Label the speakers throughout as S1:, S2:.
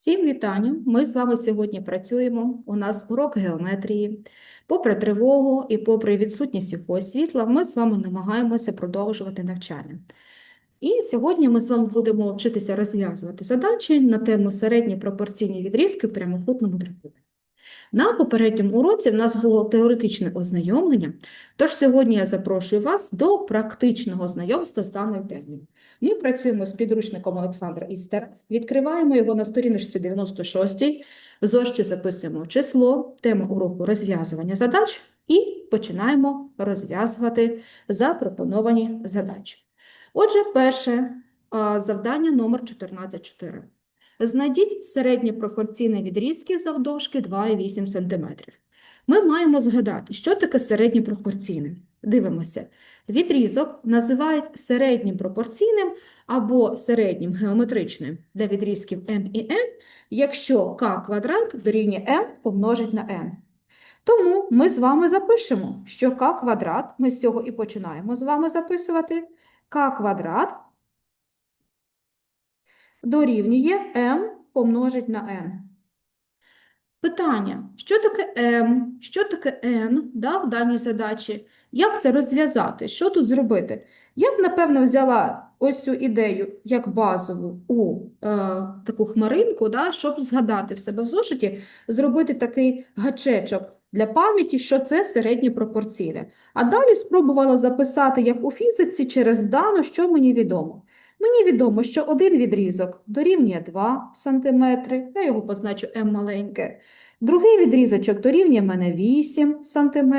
S1: Всім вітання! Ми з вами сьогодні працюємо. У нас урок геометрії. Попри тривогу і попри відсутність якогось світла, ми з вами намагаємося продовжувати навчання. І сьогодні ми з вами будемо вчитися розв'язувати задачі на тему середні пропорційні відрізки в прямокутному трикутнику. На попередньому уроці в нас було теоретичне ознайомлення, тож сьогодні я запрошую вас до практичного знайомства з даною темою. Ми працюємо з підручником Олександра Істера, відкриваємо його на сторіночці 96, в зошиті записуємо число, тема уроку розв'язування задач і починаємо розв'язувати запропоновані задачі. Отже, перше завдання номер 14.4. Знайдіть середні пропорційні відрізки завдовжки 2,8 см. Ми маємо згадати, що таке середнє пропорційне. Дивимося. Відрізок називають середнім пропорційним або середнім геометричним для відрізків m і n, якщо k квадрат дорівнює m помножить на n. Тому ми з вами запишемо, що k квадрат, ми з цього і починаємо з вами записувати, k квадрат дорівнює m помножить на n. Питання, що таке m, що таке n да, в даній задачі, як це розв'язати, що тут зробити? Я б, напевно, взяла ось цю ідею як базову у е, таку хмаринку, да, щоб згадати в себе в зошиті, зробити такий гачечок для пам'яті, що це середнє пропорційне. А далі спробувала записати, як у фізиці, через дану, що мені відомо. Мені відомо, що один відрізок дорівнює 2 см, я його позначу М маленьке. Другий відрізочок дорівнює мене 8 см,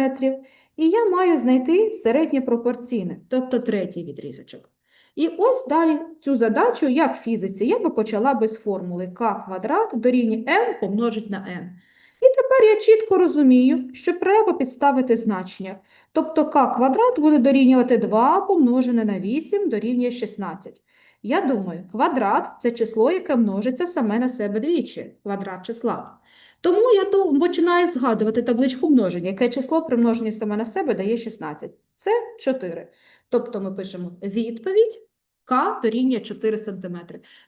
S1: і я маю знайти середнє пропорційне, тобто третій відрізочок. І ось далі цю задачу, як в фізиці, я би почала без формули k квадрат дорівнює m помножить на n. І тепер я чітко розумію, що треба підставити значення. Тобто k квадрат буде дорівнювати 2 помножене на 8 дорівнює 16. Я думаю, квадрат – це число, яке множиться саме на себе двічі, квадрат числа. Тому я то починаю згадувати табличку множення, яке число при множенні саме на себе дає 16. Це 4. Тобто ми пишемо відповідь К дорівнює 4 см.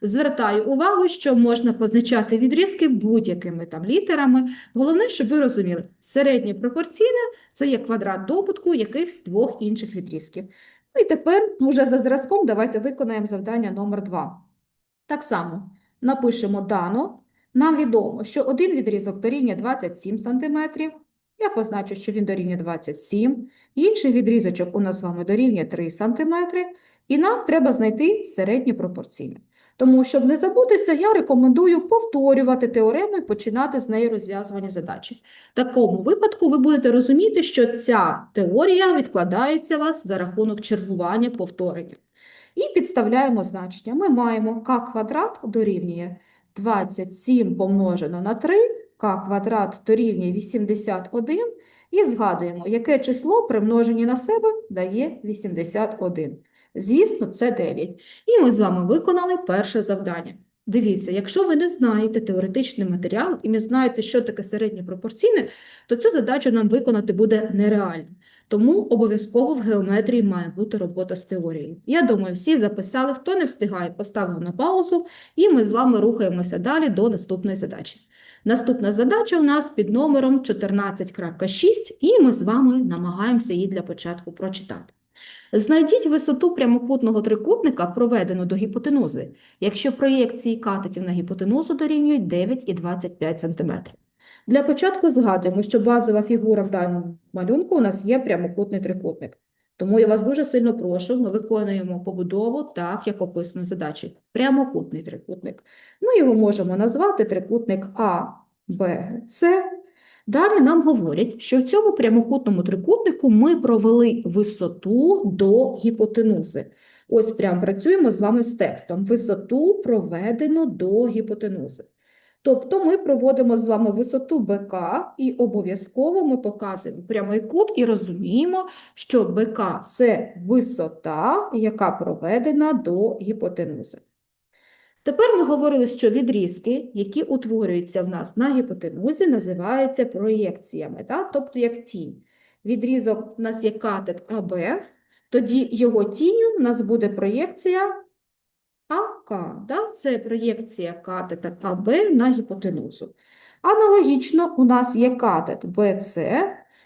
S1: Звертаю увагу, що можна позначати відрізки будь-якими там літерами. Головне, щоб ви розуміли, середнє пропорційне – це є квадрат добутку якихось двох інших відрізків. Ну і тепер, вже за зразком, давайте виконаємо завдання номер 2. Так само напишемо дано. Нам відомо, що один відрізок дорівнює 27 см. Я позначу, що він дорівнює 27. Інший відрізочок у нас з вами дорівнює 3 см. І нам треба знайти середнє пропорційне. Тому, щоб не забутися, я рекомендую повторювати теорему і починати з неї розв'язування задачі. В такому випадку ви будете розуміти, що ця теорія відкладається вас за рахунок чергування повторення. І підставляємо значення. Ми маємо k квадрат дорівнює 27 помножено на 3, k квадрат дорівнює 81, і згадуємо, яке число при множенні на себе дає 81. Звісно, це 9. І ми з вами виконали перше завдання. Дивіться, якщо ви не знаєте теоретичний матеріал і не знаєте, що таке середнє пропорційне, то цю задачу нам виконати буде нереально. Тому обов'язково в геометрії має бути робота з теорією. Я думаю, всі записали, хто не встигає, поставив на паузу, і ми з вами рухаємося далі до наступної задачі. Наступна задача у нас під номером 14.6, і ми з вами намагаємося її для початку прочитати. Знайдіть висоту прямокутного трикутника, проведену до гіпотенузи, якщо проєкції катетів на гіпотенузу дорівнюють 9,25 см. Для початку згадуємо, що базова фігура в даному малюнку у нас є прямокутний трикутник. Тому я вас дуже сильно прошу, ми виконуємо побудову так, як описано в задачі. Прямокутний трикутник. Ми його можемо назвати трикутник А, Б, С. Далі нам говорять, що в цьому прямокутному трикутнику ми провели висоту до гіпотенузи. Ось прямо працюємо з вами з текстом. Висоту проведено до гіпотенузи. Тобто ми проводимо з вами висоту БК і обов'язково ми показуємо прямий кут і розуміємо, що БК – це висота, яка проведена до гіпотенузи. Тепер ми говорили, що відрізки, які утворюються в нас на гіпотенузі, називаються проєкціями, так? тобто як тінь. Відрізок у нас є катет АБ, тоді його тінню у нас буде проєкція АК, да? це проєкція катета АБ на гіпотенузу. Аналогічно, у нас є катет БЦ,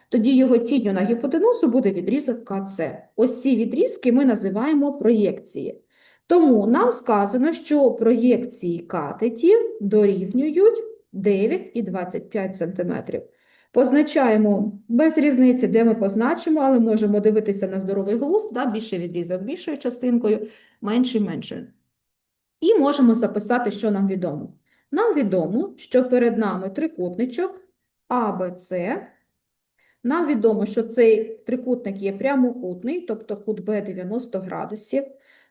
S1: тоді його тінню на гіпотенузу буде відрізок КЦ. Ось ці відрізки ми називаємо проєкції. Тому нам сказано, що проєкції катетів дорівнюють 9 і 25 см. Позначаємо без різниці, де ми позначимо, але можемо дивитися на здоровий глузд, да, більший відрізок більшою частинкою, менший меншою. І можемо записати, що нам відомо. Нам відомо, що перед нами трикутничок АБЦ. Нам відомо, що цей трикутник є прямокутний, тобто кут Б 90 градусів.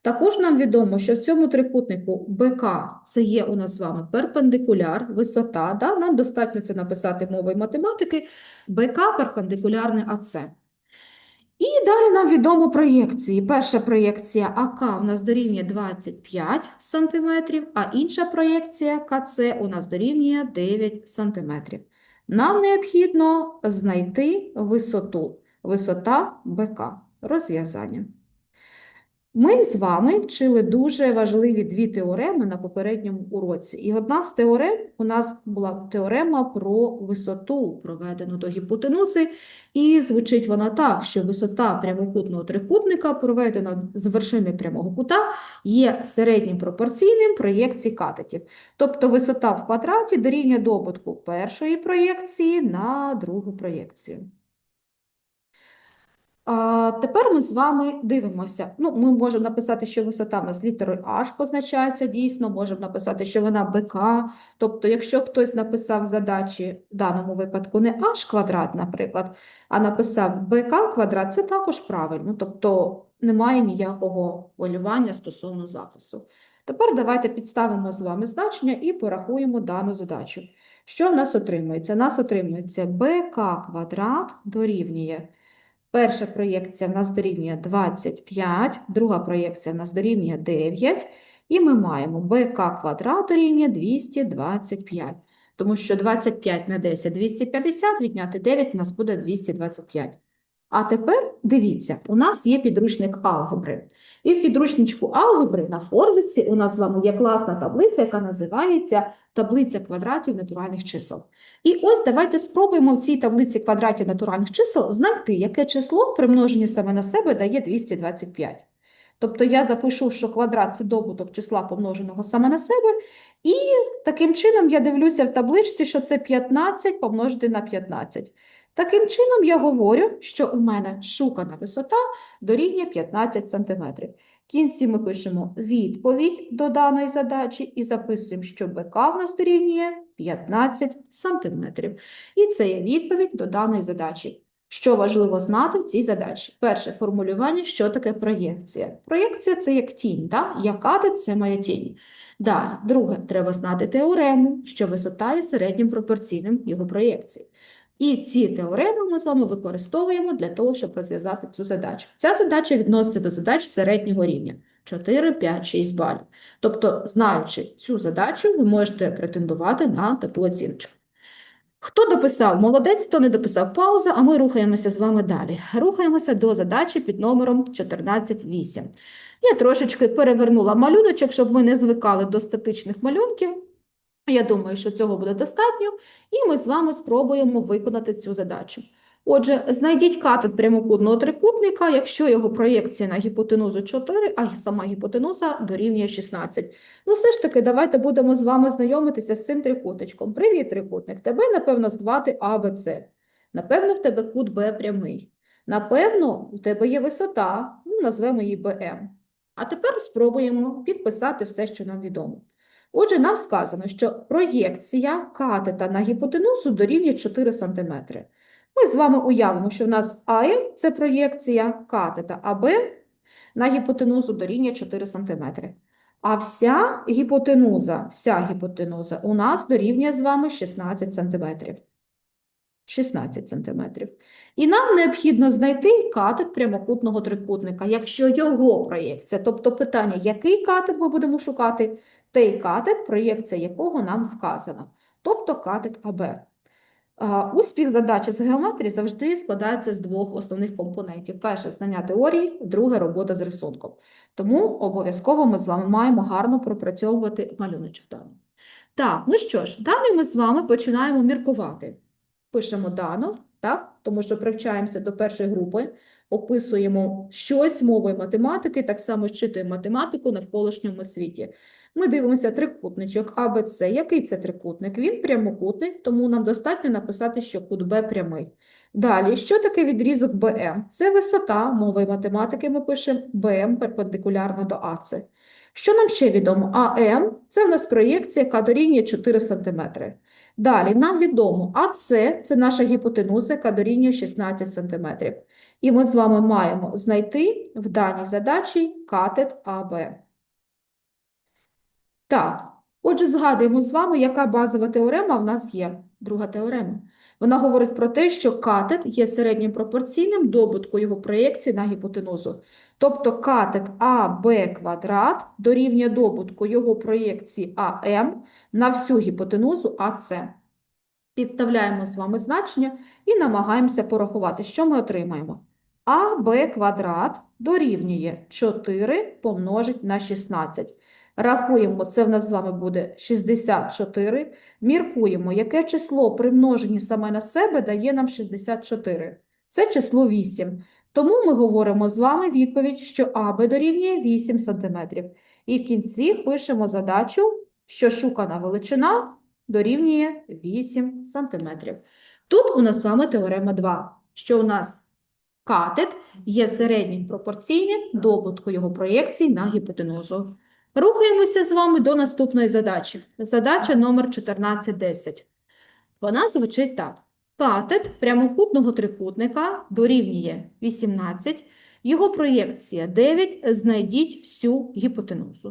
S1: Також нам відомо, що в цьому трикутнику БК це є у нас з вами перпендикуляр, висота. Да? Нам достатньо це написати мовою математики. БК перпендикулярне АЦ. І далі нам відомо проєкції. Перша проєкція АК у нас дорівнює 25 см, а інша проєкція КЦ у нас дорівнює 9 см. Нам необхідно знайти висоту. Висота БК. Розв'язання. Ми з вами вчили дуже важливі дві теореми на попередньому уроці. І одна з теорем у нас була теорема про висоту, проведену до гіпотенузи. І звучить вона так, що висота прямокутного трикутника, проведена з вершини прямого кута, є середнім пропорційним проєкції катетів. Тобто висота в квадраті дорівнює добутку першої проєкції на другу проєкцію. Тепер ми з вами дивимося. Ну, ми можемо написати, що висота в нас літерою H позначається дійсно, можемо написати, що вона БК. Тобто, якщо хтось написав задачі в даному випадку не H квадрат, наприклад, а написав БК квадрат, це також правильно. Тобто немає ніякого хвилювання стосовно запису. Тепер давайте підставимо з вами значення і порахуємо дану задачу. Що в нас отримується? У нас отримується БК квадрат дорівнює Перша проєкція в нас дорівнює 25, друга проєкція в нас дорівнює 9, і ми маємо БК квадрат дорівнює 225. Тому що 25 на 10 – 250, відняти 9 у нас буде 225. А тепер дивіться, у нас є підручник алгебри. І в підручничку алгебри на форзиці у нас з вами є класна таблиця, яка називається таблиця квадратів натуральних чисел. І ось давайте спробуємо в цій таблиці квадратів натуральних чисел знайти, яке число при множенні саме на себе дає 225. Тобто я запишу, що квадрат – це добуток числа помноженого саме на себе, і таким чином я дивлюся в табличці, що це 15 помножити на 15. Таким чином я говорю, що у мене шукана висота дорівнює 15 см. В кінці ми пишемо відповідь до даної задачі і записуємо, що БК в нас дорівнює 15 см. І це є відповідь до даної задачі. Що важливо знати в цій задачі? Перше формулювання, що таке проєкція. Проєкція – це як тінь, да? як катет – це моя тінь. Далі, друге, треба знати теорему, що висота є середнім пропорційним його проєкції. І ці теореми ми з вами використовуємо для того, щоб розв'язати цю задачу. Ця задача відноситься до задач середнього рівня 4, 5, 6 балів. Тобто, знаючи цю задачу, ви можете претендувати на таку оціночку. Хто дописав молодець, хто не дописав пауза, а ми рухаємося з вами далі. Рухаємося до задачі під номером 14.8. Я трошечки перевернула малюночок, щоб ми не звикали до статичних малюнків. Я думаю, що цього буде достатньо, і ми з вами спробуємо виконати цю задачу. Отже, знайдіть катет прямокутного трикутника, якщо його проєкція на гіпотенузу 4, а сама гіпотенуза дорівнює 16. Ну, все ж таки, давайте будемо з вами знайомитися з цим трикутничком. Привіт, трикутник! Тебе, напевно, звати АБЦ. Напевно, в тебе кут Б прямий. Напевно, у тебе є висота, ну, назвемо її БМ. А тепер спробуємо підписати все, що нам відомо. Отже, нам сказано, що проєкція катета на гіпотенузу дорівнює 4 см. Ми з вами уявимо, що в нас АМ – це проєкція катета, а Б на гіпотенузу дорівнює 4 см. А вся гіпотенуза, вся гіпотенуза у нас дорівнює з вами 16 см. 16 см. І нам необхідно знайти катет прямокутного трикутника, якщо його проєкція, тобто питання, який катет ми будемо шукати, той катет, проєкція якого нам вказана, тобто катет АБ. Успіх задачі з геометрії завжди складається з двох основних компонентів. Перше знання теорії, друге робота з рисунком. Тому обов'язково ми з вами маємо гарно пропрацьовувати малюночок даний. Так, ну що ж, далі ми з вами починаємо міркувати. Пишемо дано, так, тому що привчаємося до першої групи, описуємо щось мовою математики, так само щитуємо математику навколишньому світі. Ми дивимося трикутничок АБЦ. Який це трикутник? Він прямокутний, тому нам достатньо написати, що кут Б прямий. Далі, що таке відрізок БМ? Це висота, мовою математики ми пишемо БМ перпендикулярно до АЦ. Що нам ще відомо? АМ – це в нас проєкція, яка дорівнює 4 см. Далі, нам відомо АЦ – це наша гіпотенуза, яка дорівнює 16 см. І ми з вами маємо знайти в даній задачі катет АБ. Так, отже, згадуємо з вами, яка базова теорема в нас є. Друга теорема. Вона говорить про те, що катет є середнім пропорційним добутку його проєкції на гіпотенузу. Тобто катет АБ квадрат дорівнює добутку його проєкції АМ на всю гіпотенузу АС. Підставляємо з вами значення і намагаємося порахувати, що ми отримаємо. АБ квадрат дорівнює 4 помножить на 16. Рахуємо, це в нас з вами буде 64. Міркуємо, яке число при множенні саме на себе дає нам 64. Це число 8. Тому ми говоримо з вами відповідь, що АБ дорівнює 8 см. І в кінці пишемо задачу, що шукана величина дорівнює 8 см. Тут у нас з вами теорема 2, що у нас катет є середнім пропорційним добутку його проєкцій на гіпотенузу. Рухаємося з вами до наступної задачі. Задача номер 1410. Вона звучить так. Катет прямокутного трикутника дорівнює 18, його проєкція 9, знайдіть всю гіпотенузу.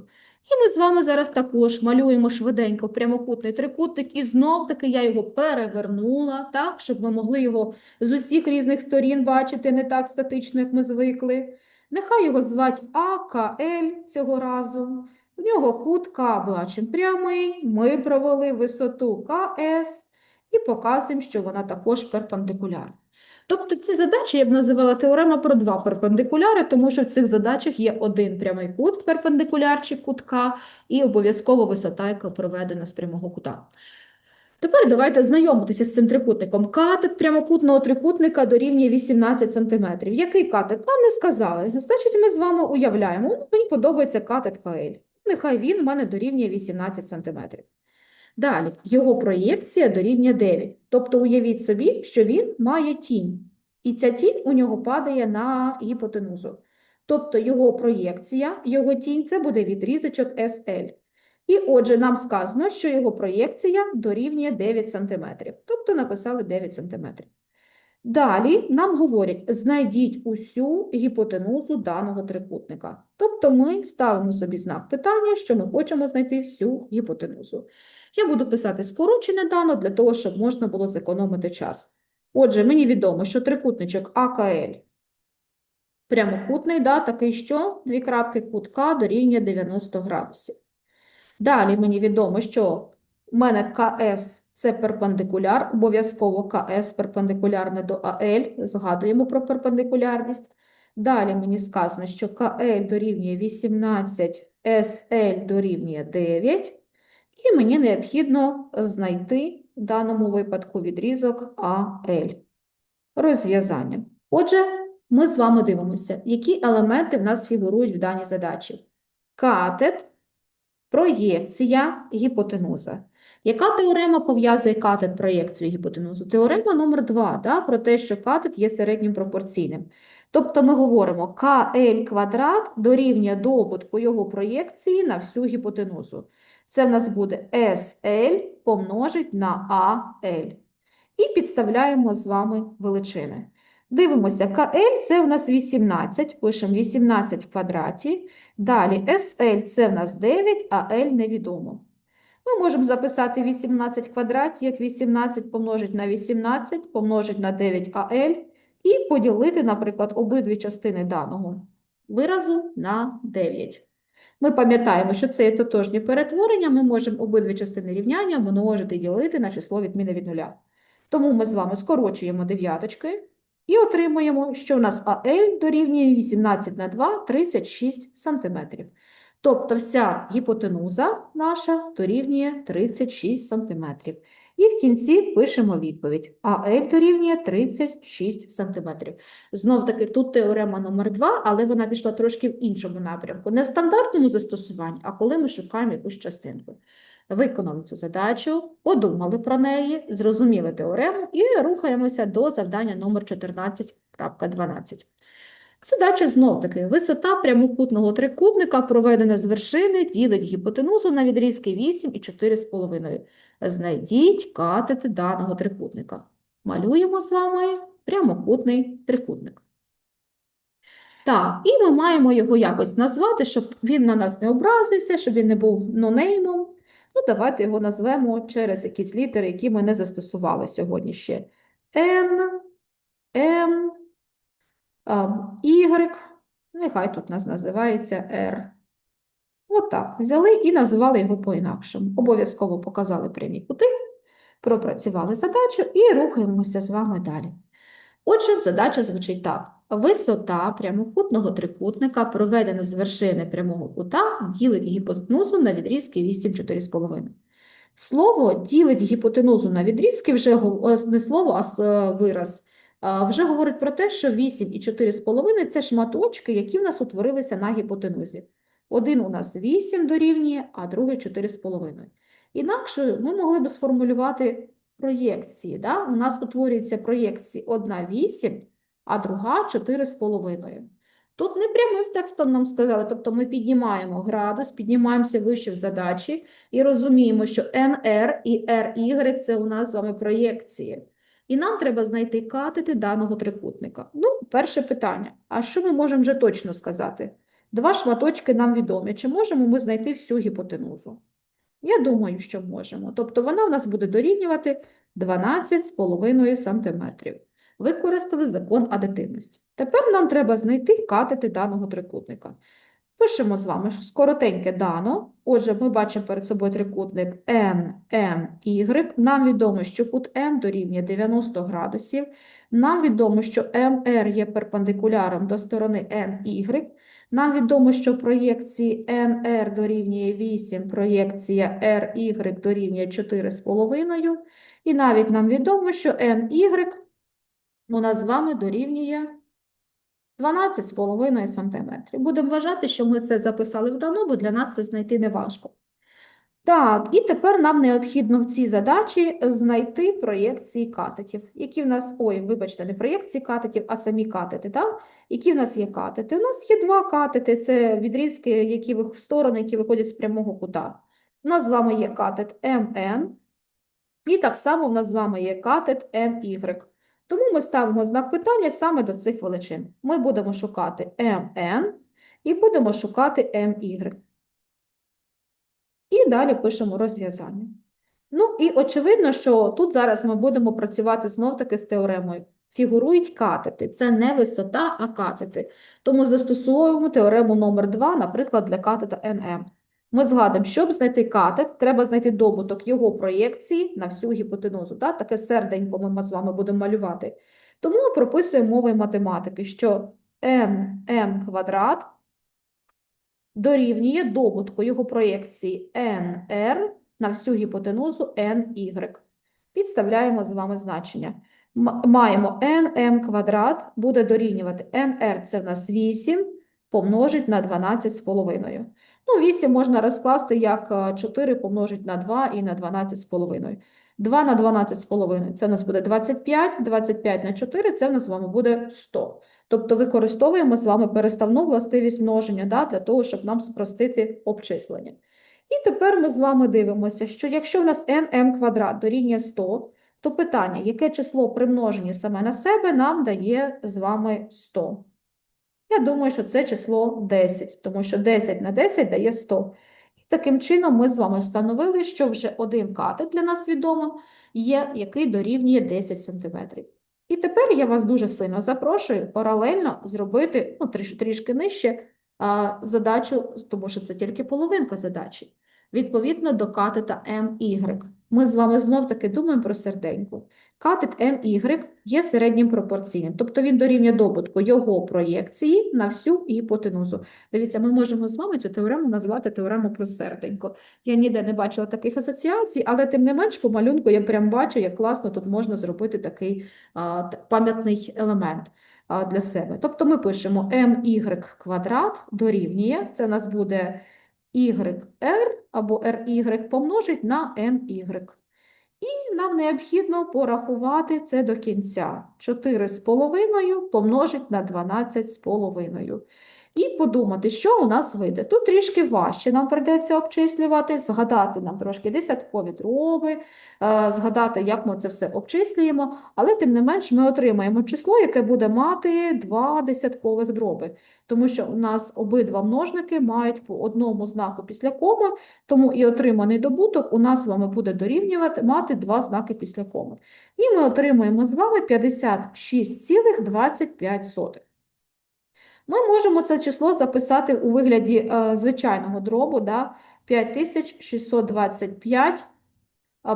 S1: І ми з вами зараз також малюємо швиденько прямокутний трикутник, і знов-таки я його перевернула, так, щоб ми могли його з усіх різних сторін бачити, не так статично, як ми звикли. Нехай його звать АКЛ цього разу. В нього кут К бачимо прямий, ми провели висоту КС і показуємо, що вона також перпендикулярна. Тобто ці задачі я б називала теорема про два перпендикуляри, тому що в цих задачах є один прямий кут, перпендикулярчик кут К, і обов'язково висота, яка проведена з прямого кута. Тепер давайте знайомитися з цим трикутником. Катет прямокутного трикутника дорівнює 18 см. Який катет? Нам не сказали. Значить, ми з вами уявляємо, ну, мені подобається катет КЛ. Нехай він в мене дорівнює 18 см. Далі, його проєкція дорівнює 9. Тобто уявіть собі, що він має тінь. І ця тінь у нього падає на гіпотенузу. Тобто його проєкція, його тінь – це буде відрізочок SL. І отже, нам сказано, що його проєкція дорівнює 9 см. Тобто написали 9 см. Далі нам говорять, знайдіть усю гіпотенузу даного трикутника. Тобто ми ставимо собі знак питання, що ми хочемо знайти всю гіпотенузу. Я буду писати скорочене дано для того, щоб можна було зекономити час. Отже, мені відомо, що трикутничок АКЛ прямокутний, да, такий що, дві крапки кут К дорівнює 90 градусів. Далі мені відомо, що у мене КС – це перпендикуляр, обов'язково КС перпендикулярне до АЛ, згадуємо про перпендикулярність. Далі мені сказано, що КЛ дорівнює 18, СЛ дорівнює 9, і мені необхідно знайти в даному випадку відрізок АЛ. Розв'язання. Отже, ми з вами дивимося, які елементи в нас фігурують в даній задачі. Катет, проєкція, гіпотенуза. Яка теорема пов'язує катет, проєкцію гіпотенузу? Теорема номер 2, да, про те, що катет є середнім пропорційним. Тобто ми говоримо, КЛ квадрат дорівнює добутку його проєкції на всю гіпотенузу. Це в нас буде SL помножить на AL. І підставляємо з вами величини. Дивимося, КЛ це в нас 18, пишемо 18 в квадраті. Далі SL це в нас 9, а L невідомо. Ми можемо записати 18 в квадраті, як 18 помножить на 18, помножить на 9АЛ і поділити, наприклад, обидві частини даного виразу на 9. Ми пам'ятаємо, що це є тотожні перетворення, ми можемо обидві частини рівняння множити і ділити на число відміни від нуля. Тому ми з вами скорочуємо дев'яточки і отримуємо, що у нас АЛ дорівнює 18 на 2 – 36 сантиметрів. Тобто вся гіпотенуза наша дорівнює 36 сантиметрів. І в кінці пишемо відповідь. АЛ дорівнює 36 сантиметрів. Знов таки тут теорема номер 2, але вона пішла трошки в іншому напрямку. Не в стандартному застосуванні, а коли ми шукаємо якусь частинку. Виконали цю задачу, подумали про неї, зрозуміли теорему і рухаємося до завдання номер 14.12. Задача знов-таки. Висота прямокутного трикутника, проведена з вершини, ділить гіпотенузу на відрізки 8 і 4,5. Знайдіть катети даного трикутника. Малюємо з вами прямокутний трикутник. Так, і ми маємо його якось назвати, щоб він на нас не образився, щоб він не був нонеймом. Ну, давайте його назвемо через якісь літери, які ми не застосували сьогодні ще. N, M, Y, нехай тут нас називається R. Отак, взяли і назвали його по-інакшому. Обов'язково показали прямі кути, пропрацювали задачу і рухаємося з вами далі. Отже, задача звучить так. Висота прямокутного трикутника, проведена з вершини прямого кута, ділить гіпотенузу на відрізки 8, 4,5. Слово ділить гіпотенузу на відрізки, вже не слово, а е, вираз, вже говорить про те, що 8 і 4,5 – це шматочки, які в нас утворилися на гіпотенузі. Один у нас 8 дорівнює, а другий 4,5. Інакше ми могли б сформулювати проєкції. Да? У нас утворюється проєкції одна 8, а друга 4,5. Тут не прямим текстом нам сказали, тобто ми піднімаємо градус, піднімаємося вище в задачі і розуміємо, що NR і RY – це у нас з вами проєкції. І нам треба знайти катети даного трикутника. Ну, перше питання. А що ми можемо вже точно сказати? Два шматочки нам відомі. Чи можемо ми знайти всю гіпотенузу? Я думаю, що можемо. Тобто вона в нас буде дорівнювати 12,5 см. Використали закон адитивності. Тепер нам треба знайти катети даного трикутника. Пишемо з вами скоротеньке дано. Отже, ми бачимо перед собою трикутник NMY. Нам відомо, що кут М дорівнює 90 градусів. Нам відомо, що МР є перпендикуляром до сторони NY. Нам відомо, що проєкції NR дорівнює 8, проєкція RY дорівнює 4,5. І навіть нам відомо, що NY у нас з вами дорівнює 12,5 см. Будемо вважати, що ми це записали в дано, бо для нас це знайти не важко. Так, і тепер нам необхідно в цій задачі знайти проєкції катетів. Які в нас, ой, вибачте, не проєкції катетів, а самі катети, так? Які в нас є катети? У нас є два катети, це відрізки, які сторони, які виходять з прямого кута. У нас з вами є катет МН, і так само в нас з вами є катет MY. Тому ми ставимо знак питання саме до цих величин. Ми будемо шукати МН і будемо шукати MY. І далі пишемо розв'язання. Ну і очевидно, що тут зараз ми будемо працювати знов-таки з теоремою. Фігурують катети. Це не висота, а катети. Тому застосовуємо теорему номер 2, наприклад, для катета NM. Ми згадуємо, щоб знайти катет, треба знайти добуток його проєкції на всю гіпотенузу. Так? Таке серденько ми з вами будемо малювати. Тому ми прописуємо мовою математики, що nm квадрат дорівнює добутку його проєкції nr на всю гіпотенузу ny. Підставляємо з вами значення. Маємо nm квадрат буде дорівнювати nr – це в нас 8, помножить на 12,5. Ну, 8 можна розкласти як е, 4 помножить на 2 і на 12,5. 2 на 12,5 – це в нас буде 25, 25 на 4 – це в нас з вами буде 100. Тобто використовуємо з вами переставну властивість множення да, для того, щоб нам спростити обчислення. І тепер ми з вами дивимося, що якщо в нас nm квадрат дорівнює 100, то питання, яке число при множенні саме на себе нам дає з вами 100? Я думаю, що це число 10, тому що 10 на 10 дає 100. І таким чином ми з вами встановили, що вже один катет для нас відомо є, який дорівнює 10 см. І тепер я вас дуже сильно запрошую паралельно зробити, ну, тріш, трішки нижче, а, задачу, тому що це тільки половинка задачі, відповідно до катета МY. ми з вами знов-таки думаємо про серденько. Катет MY є середнім пропорційним, тобто він дорівнює добутку його проєкції на всю гіпотенузу. Дивіться, ми можемо з вами цю теорему назвати теоремою про серденько. Я ніде не бачила таких асоціацій, але тим не менш по малюнку я прям бачу, як класно тут можна зробити такий пам'ятний елемент для себе. Тобто ми пишемо my квадрат дорівнює, це у нас буде yr або ry помножить на ny. І нам необхідно порахувати це до кінця. 4,5 помножить на 12,5. І подумати, що у нас вийде. Тут трішки важче нам прийдеться обчислювати, згадати нам трошки десяткові дроби, е, згадати, як ми це все обчислюємо, але тим не менш ми отримаємо число, яке буде мати два десяткових дроби. Тому що у нас обидва множники мають по одному знаку після коми, тому і отриманий добуток у нас з вами буде дорівнювати мати два знаки після коми. І ми отримуємо з вами 56,25. Ми можемо це число записати у вигляді е, звичайного дробу, да? 5625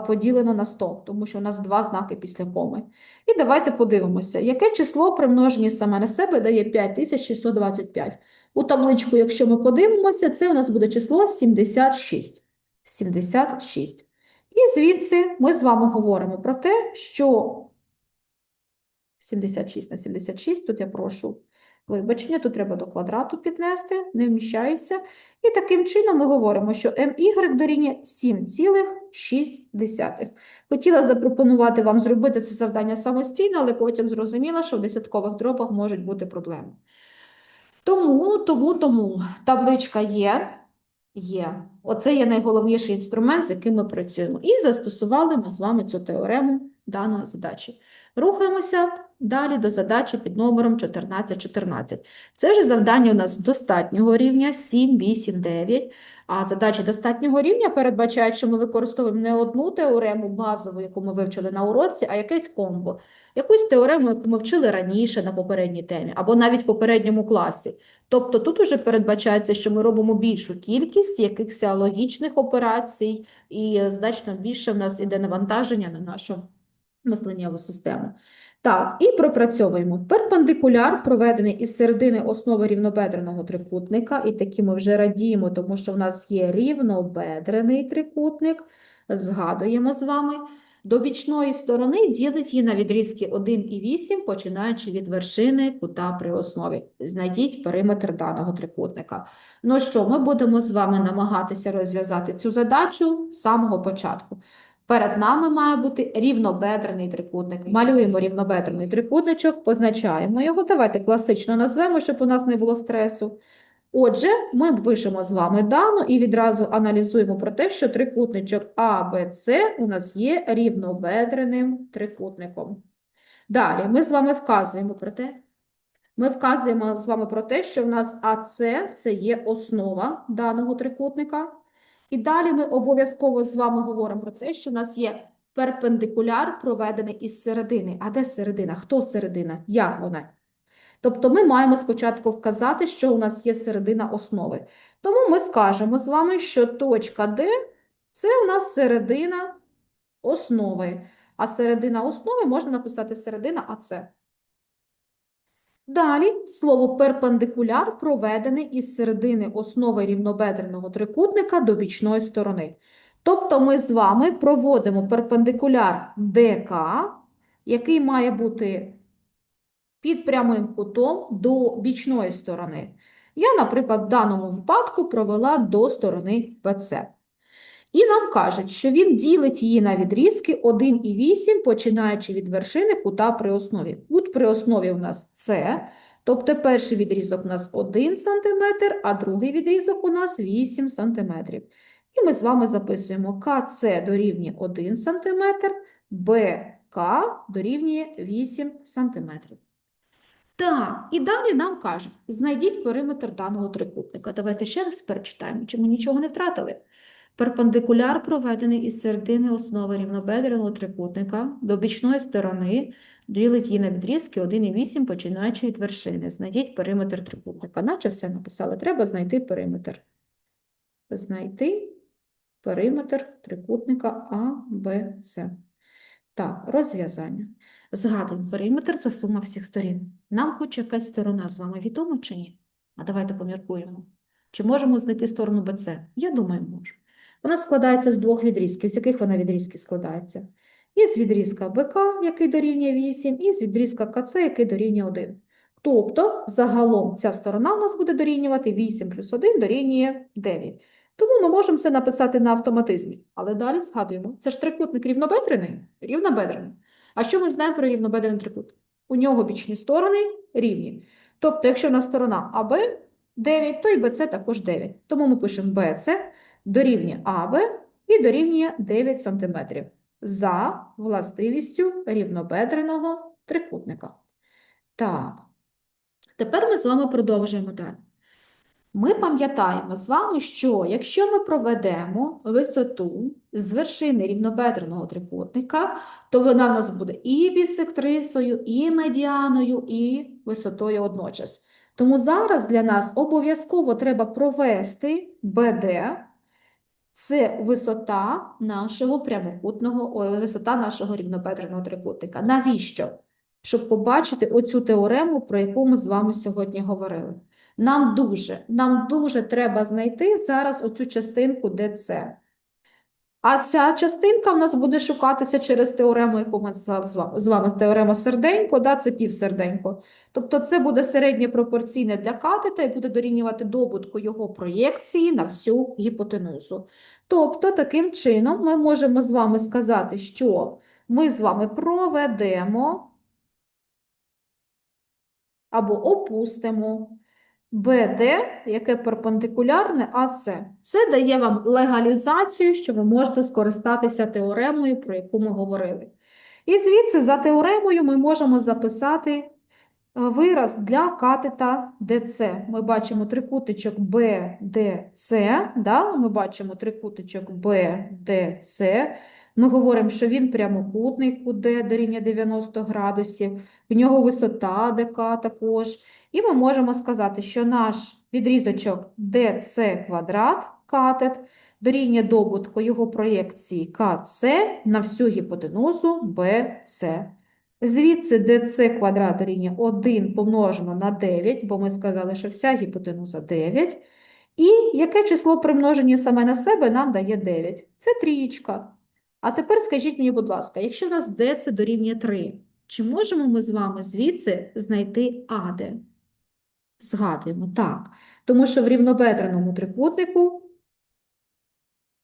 S1: поділено на 100, тому що у нас два знаки після коми. І давайте подивимося, яке число при множенні саме на себе дає 5625. У табличку, якщо ми подивимося, це у нас буде число 76. 76. І звідси ми з вами говоримо про те, що 76 на 76, тут я прошу вибачення, тут треба до квадрату піднести, не вміщається. І таким чином ми говоримо, що my дорівнює 7,6. Хотіла запропонувати вам зробити це завдання самостійно, але потім зрозуміла, що в десяткових дробах можуть бути проблеми. Тому, тому, тому табличка є, є. Оце є найголовніший інструмент, з яким ми працюємо. І застосували ми з вами цю теорему даної задачі. Рухаємося далі до задачі під номером 1414. Це ж завдання у нас достатнього рівня 7, 8, 9. А задачі достатнього рівня передбачають, що ми використовуємо не одну теорему базову, яку ми вивчили на уроці, а якесь комбо. Якусь теорему, яку ми вчили раніше на попередній темі, або навіть в попередньому класі. Тобто тут уже передбачається, що ми робимо більшу кількість якихось логічних операцій, і значно більше в нас іде навантаження на нашу мисленнєву систему. Так, і пропрацьовуємо. Перпендикуляр, проведений із середини основи рівнобедреного трикутника, і такі ми вже радіємо, тому що в нас є рівнобедрений трикутник, згадуємо з вами. До бічної сторони ділить її на відрізки 1 і 8, починаючи від вершини кута при основі. Знайдіть периметр даного трикутника. Ну що, ми будемо з вами намагатися розв'язати цю задачу з самого початку. Перед нами має бути рівнобедрений трикутник. Малюємо рівнобедрений трикутничок, позначаємо його. Давайте класично назвемо, щоб у нас не було стресу. Отже, ми пишемо з вами дану і відразу аналізуємо про те, що трикутничок АБЦ у нас є рівнобедреним трикутником. Далі ми з вами вказуємо про те, ми вказуємо з вами про те, що в нас АЦ це є основа даного трикутника. І далі ми обов'язково з вами говоримо про те, що в нас є перпендикуляр, проведений із середини. А де середина? Хто середина? Як вона? Тобто ми маємо спочатку вказати, що у нас є середина основи. Тому ми скажемо з вами, що точка D – це у нас середина основи. А середина основи можна написати середина АЦ. Далі слово перпендикуляр проведений із середини основи рівнобедреного трикутника до бічної сторони. Тобто ми з вами проводимо перпендикуляр ДК, який має бути під прямим кутом до бічної сторони. Я, наприклад, в даному випадку провела до сторони ПЦ. І нам кажуть, що він ділить її на відрізки 1 і 8, починаючи від вершини кута при основі. Кут при основі у нас С, тобто перший відрізок у нас 1 см, а другий відрізок у нас 8 см. І ми з вами записуємо КЦ дорівнює 1 см, БК дорівнює 8 см. Так, і далі нам кажуть, знайдіть периметр даного трикутника. Давайте ще раз перечитаємо, чи ми нічого не втратили. Перпендикуляр проведений із середини основи рівнобедреного трикутника до бічної сторони, ділить її на відрізки 1,8, починаючи від вершини. Знайдіть периметр трикутника. Наче все написали. Треба знайти периметр. Знайти периметр трикутника А, Б, С. Так, розв'язання. Згадуємо, периметр це сума всіх сторін. Нам хоч якась сторона з вами відома чи ні? А давайте поміркуємо. Чи можемо знайти сторону БЦ? Я думаю, можемо. Вона складається з двох відрізків. З яких вона відрізків складається? Із відрізка БК, який дорівнює 8, і з відрізка КЦ, який дорівнює 1. Тобто, загалом ця сторона у нас буде дорівнювати 8 плюс 1 дорівнює 9. Тому ми можемо це написати на автоматизмі. Але далі згадуємо, це ж трикутник рівнобедрений? Рівнобедрений. А що ми знаємо про рівнобедрений трикутник? У нього бічні сторони рівні. Тобто, якщо в нас сторона АБ 9, то і БЦ також 9. Тому ми пишемо БЦ дорівнює АБ і дорівнює 9 см за властивістю рівнобедреного трикутника. Так, тепер ми з вами продовжуємо далі. Ми пам'ятаємо з вами, що якщо ми проведемо висоту з вершини рівнобедреного трикутника, то вона в нас буде і бісектрисою, і медіаною, і висотою одночас. Тому зараз для нас обов'язково треба провести БД, це висота нашого прямокутного, ой, висота нашого рівнобедреного трикутника. Навіщо? Щоб побачити оцю теорему, про яку ми з вами сьогодні говорили. Нам дуже, нам дуже треба знайти зараз оцю частинку ДЦ. А ця частинка в нас буде шукатися через теорему, яку ми з вами, теорема серденько, да, це півсерденько. Тобто це буде середнє пропорційне для катета і буде дорівнювати добутку його проєкції на всю гіпотенузу. Тобто, таким чином ми можемо з вами сказати, що ми з вами проведемо або опустимо БД, яке перпендикулярне АС. Це дає вам легалізацію, що ви можете скористатися теоремою, про яку ми говорили. І звідси за теоремою ми можемо записати е, вираз для катета ДЦ. Ми бачимо трикутичок BDC, да? ми бачимо трикутичок BDC. Ми говоримо, що він прямокутний кут D дорівнює 90 градусів, в нього висота ДК також. І ми можемо сказати, що наш відрізочок DC квадрат катет дорівнює добутку його проєкції КЦ на всю гіпотенузу BC. Звідси DC квадрат дорівнює 1 помножено на 9, бо ми сказали, що вся гіпотенуза 9. І яке число примноження саме на себе нам дає 9? Це трієчка. А тепер скажіть мені, будь ласка, якщо в нас DC дорівнює 3, чи можемо ми з вами звідси знайти АД? Згадуємо, так. Тому що в рівнобедреному трикутнику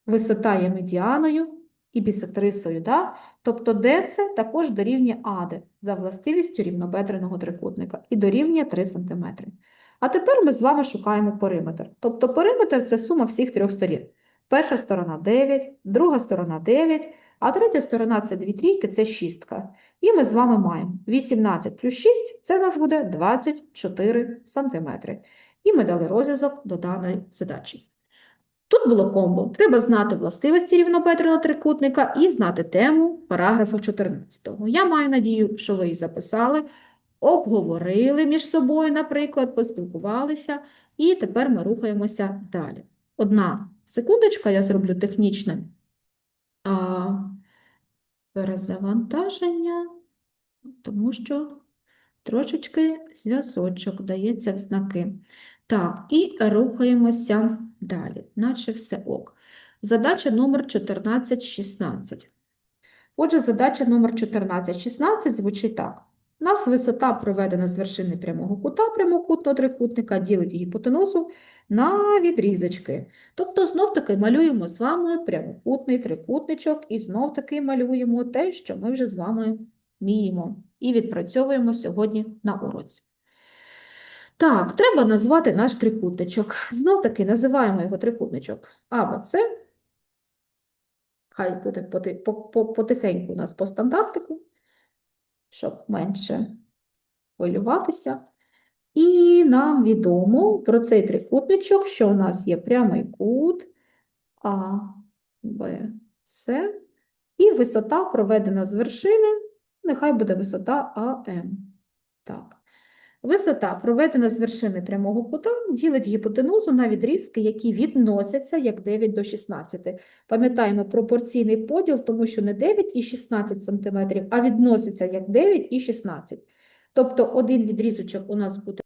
S1: висота є медіаною і бісектрисою, да? Тобто ДЦ також дорівнює АД за властивістю рівнобедреного трикутника і дорівнює 3 см. А тепер ми з вами шукаємо периметр. Тобто периметр – це сума всіх трьох сторін. Перша сторона 9, друга сторона 9, а третя сторона це дві трійки, це шістка. І ми з вами маємо 18 плюс 6, це у нас буде 24 см. І ми дали розв'язок до даної задачі. Тут було комбо. Треба знати властивості рівнобедреного трикутника і знати тему параграфу 14. Я маю надію, що ви її записали, обговорили між собою, наприклад, поспілкувалися, і тепер ми рухаємося далі. Одна секундочка, я зроблю технічне а, перезавантаження, тому що трошечки зв'язочок дається в знаки. Так, і рухаємося далі, наче все ок. Задача номер 1416. Отже, задача номер 1416 звучить так. У нас висота, проведена з вершини прямого кута прямокутного трикутника, ділить гіпотенузу на відрізочки. Тобто, знов-таки малюємо з вами прямокутний трикутничок і знов-таки малюємо те, що ми вже з вами вміємо і відпрацьовуємо сьогодні на уроці. Так, треба назвати наш трикутничок. Знов-таки називаємо його трикутничок АБЦ. Хай буде поти- по- по- потихеньку у нас по стандартику, щоб менше хвилюватися. І нам відомо про цей трикутничок, що у нас є прямий кут А, Б, С, і висота проведена з вершини, нехай буде висота АМ. Так. Висота, проведена з вершини прямого кута, ділить гіпотенузу на відрізки, які відносяться як 9 до 16. Пам'ятаємо пропорційний поділ, тому що не 9 і 16 см, а відносяться як 9 і 16. Тобто один відрізочок у нас буде